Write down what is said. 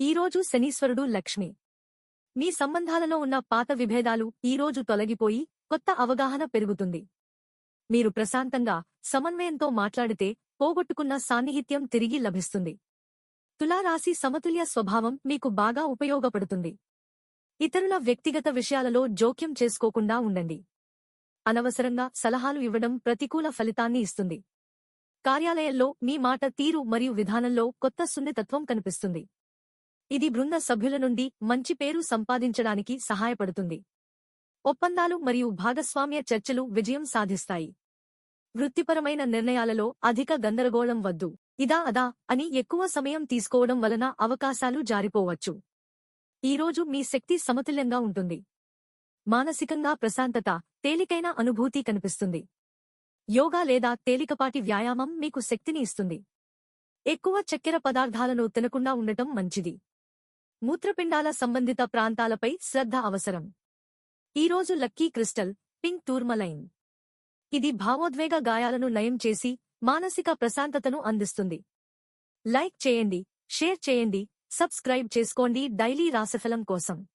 ఈరోజు శనీశ్వరుడు లక్ష్మి. మీ సంబంధాలలో ఉన్న పాత విభేదాలు ఈరోజు తొలగిపోయి కొత్త అవగాహన పెరుగుతుంది. మీరు ప్రశాంతంగా సమన్వయంతో మాట్లాడితే పోగొట్టుకున్న సాన్నిహిత్యం తిరిగి లభిస్తుంది. తులారాశి సమతుల్య స్వభావం మీకు బాగా ఉపయోగపడుతుంది. ఇతరుల వ్యక్తిగత విషయాలలో జోక్యం చేసుకోకుండా ఉండండి. అనవసరంగా సలహాలు ఇవ్వడం ప్రతికూల ఫలితాన్ని ఇస్తుంది. కార్యాలయంలో మీ మాట తీరు మరియు విధానంలో కొత్త సున్నితత్వం కనిపిస్తుంది. ఇది బృంద సభ్యుల నుండి మంచి పేరు సంపాదించడానికి సహాయపడుతుంది. ఒప్పందాలు మరియు భాగస్వామ్య చర్చలు విజయం సాధిస్తాయి. వృత్తిపరమైన నిర్ణయాలలో అధిక గందరగోళం వద్దు. ఇదా అదా అని ఎక్కువ సమయం తీసుకోవడం వలన అవకాశాలు జారిపోవచ్చు. ఈరోజు మీ శక్తి సమతుల్యంగా ఉంటుంది. మానసికంగా ప్రశాంతత తేలికైన అనుభూతి కనిపిస్తుంది. యోగా లేదా తేలికపాటి వ్యాయామం మీకు శక్తిని ఇస్తుంది. ఎక్కువ చక్కెర పదార్థాలను తినకుండా ఉండటం మంచిది. మూత్రపిండాల సంబంధిత ప్రాంతాలపై శ్రద్ధ అవసరం. ఈరోజు లక్కీ క్రిస్టల్ పింక్ టూర్మలైన్. ఇది భావోద్వేగ గాయాలను నయం చేసి మానసిక ప్రశాంతతను అందిస్తుంది. లైక్ చేయండి షేర్ చేయండి సబ్స్క్రైబ్ చేసుకోండి డైలీ రాశిఫలం కోసం.